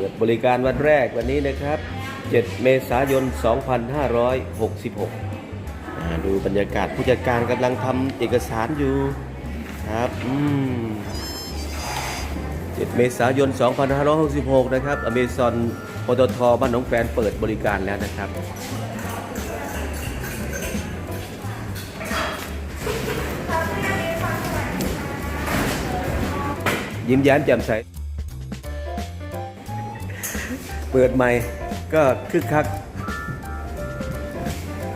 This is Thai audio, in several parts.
ปิดบริการวันแรกวันนี้นะครับ 7 เมษายน 2566 ดูบรรยากาศผู้จัดการกำลังทำเอกสารอยู่ครับอืม7เมษายน 2566 นะครับ อเมซอนปตทบ้านหนองแฟนเปิดบริการแล้วนะครับยิ้มแย้มแจ่มใส เปิดใหม่ก็คึกคัก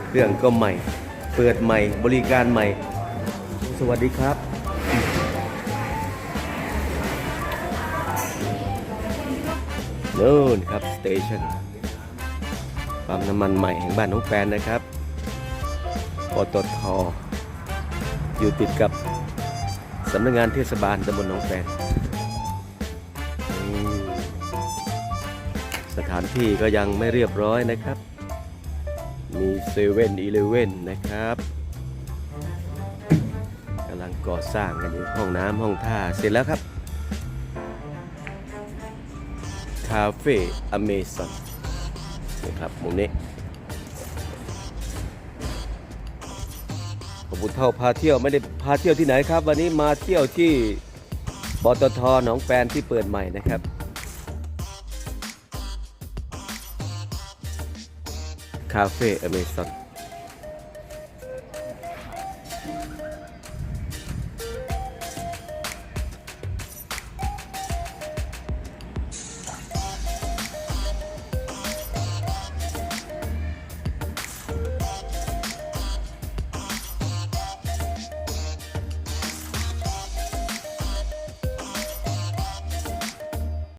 เครื่องก็ใหม่ เปิดใหม่บริการใหม่ สวัสดีครับ โน่นครับสเตชันปั๊มน้ำมันใหม่แห่งบ้านน้องแฟนนะครับปตทอยู่ติดกับสำนักงานเทศบาลตำบลหนองแฟน สถานที่ก็ยังไม่เรียบร้อยนะครับ มีเซเว่นอีเลเว่นนะครับกำลังก่อสร้างกันอยู่ห้องน้ำห้องท่าเสร็จแล้วครับ คาเฟ่อเมซอนนะครับมุมนี้ขอบคุณเท่าพาเที่ยวไม่ได้พาเที่ยวที่ไหนครับ วันนี้มาเที่ยวที่ปตทหนองแปนที่เปิดใหม่นะครับ คาเฟ่อเมซอน